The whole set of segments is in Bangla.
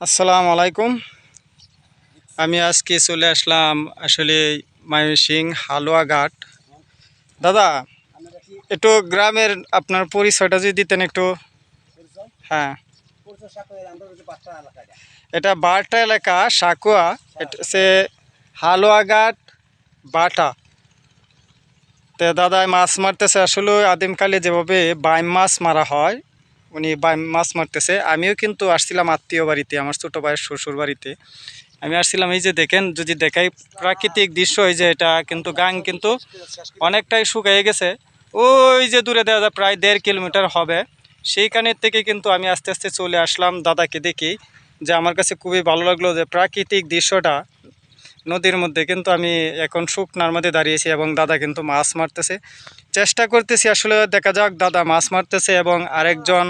আসসালামু আলাইকুম। আমি আজকে চলে আসলাম আসলে ময়মনসিং হালুয়াঘাট দাদা, একটু গ্রামের আপনার পরিচয়টা যদি দিতেন একটু। হ্যাঁ। এটা বারটা এলাকা সাকুয়া এটা সে হালুয়াঘাট বাটা। তো দাদা মাছ মারতেছে। আসলে আদিমকালে যেভাবে বাইম মাছ মারা হয় উনি মাছ মারতেছে। আমিও কিন্তু আসছিলাম আত্মীয় বাড়িতে, আমার ছোটো ভাইয়ের শ্বশুর বাড়িতে। আমি আসছিলাম, এই যে দেখেন, যদি দেখাই প্রাকৃতিক দৃশ্য, এই যে এটা কিন্তু গাং কিন্তু অনেকটাই শুকিয়ে গেছে। ওই যে দূরে দেখা যায়, প্রায় দেড় কিলোমিটার হবে। সেইখানের থেকে কিন্তু আমি আস্তে আস্তে চলে আসলাম দাদাকে দেখি, যে আমার কাছে খুবই ভালো লাগল যে প্রাকৃতিক দৃশ্যটা নদীর মধ্যে কিন্তু আমি এখন শুকনার মধ্যে দাঁড়িয়েছি এবং দাদা কিন্তু মাছ মারতেছে। চেষ্টা করতেছি আসলে, দেখা যাক, দাদা মাছ মারতেছে এবং আরেকজন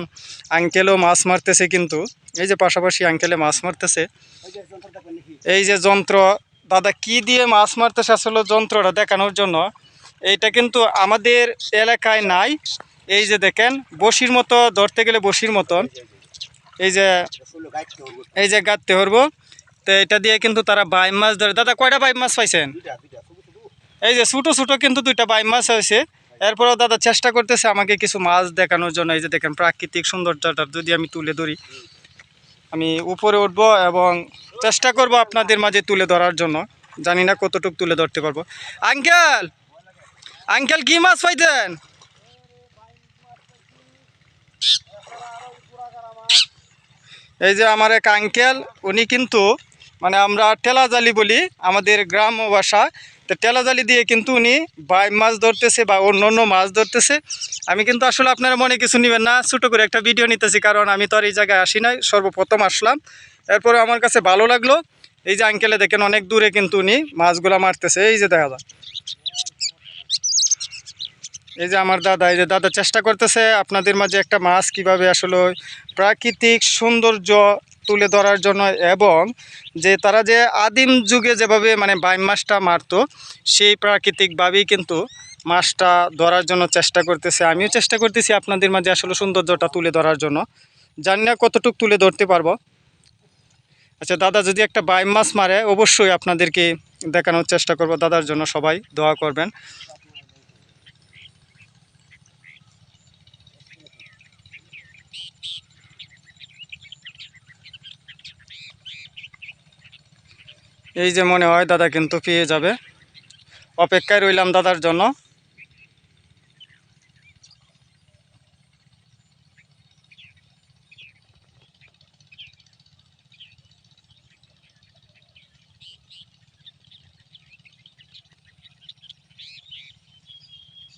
আঙ্কেলও মাছ মারতেছে কিন্তু। এই যে পাশাপাশি আঙ্কেলে মাছ মারতেছে। এই যে যন্ত্র, দাদা কি দিয়ে মাছ মারতেছে আসলে যন্ত্রটা দেখানোর জন্য। এইটা কিন্তু আমাদের এলাকায় নাই। এই যে দেখেন, বসির মতো, ধরতে গেলে বসির মতন। এই যে এই যে গাঁততে হরবো। তো এটা দিয়ে কিন্তু তারা বাইম মাছ ধরে। দাদা, কয়টা বাইম মাছ পাইছেন? এই যে ছোটো ছোটো কিন্তু দুইটা বাইম মাছ হয়েছে। এরপরেও দাদা চেষ্টা করতেছে আমাকে কিছু মাছ দেখানোর জন্য। এই যে দেখেন, প্রাকৃতিক সৌন্দর্যটা যদি আমি তুলে ধরি। আমি উপরে উঠব এবং চেষ্টা করব আপনাদের মাঝে তুলে ধরার জন্য। জানি না কতটুকু তুলে ধরতে পারব। আঙ্কেল! আঙ্কেল, কি মাছ পাইতেন? এই যে আমার এক আঙ্কেল, উনি কিন্তু মানে আমরা টেলা জালি বলি আমাদের গ্রাম ভাষা তো টেলা জালি দিয়ে কিন্তু উনি বাই মাছ ধরতেছে বা অন্য অন্য মাছ ধরতেছে। আমি কিন্তু আসলে আপনারা মনে কিছু নেবেন না, ছোটো করে একটা ভিডিও নিতেছি কারণ আমি তো আর এই জায়গায় আসি নাই, সর্বপ্রথম আসলাম। এরপরে আমার কাছে ভালো লাগল, এই যে আঙ্কেলে দেখেন অনেক দূরে কিন্তু উনি মাছগুলা মারতেছে, এই যে দেখা যায় এই যে আমার দাদা, এই যে দাদা চেষ্টা করতেছে আপনাদের মাঝে একটা মাছ কীভাবে আসলে প্রাকৃতিক সৌন্দর্য তুলে ধরার জন্য এবং যে তারা যে আদিম যুগে যেভাবে মানে বাইম মাছটা মারতো, সেই প্রাকৃতিকভাবেই কিন্তু মাছটা ধরার জন্য চেষ্টা করতেছে। আমিও চেষ্টা করতেছি আপনাদের মাঝে আসলে সৌন্দর্যটা তুলে ধরার জন্য। জানি না কতটুকু তুলে ধরতে পারব। আচ্ছা দাদা যদি একটা বাইম মাছ মারে, অবশ্যই আপনাদেরকে দেখানোর চেষ্টা করব। দাদার জন্য সবাই দোয়া করবেন। এই যে মনে হয় দাদা কিন্তু পেয়ে যাবে। অপেক্ষায় রইলাম দাদার জন্য।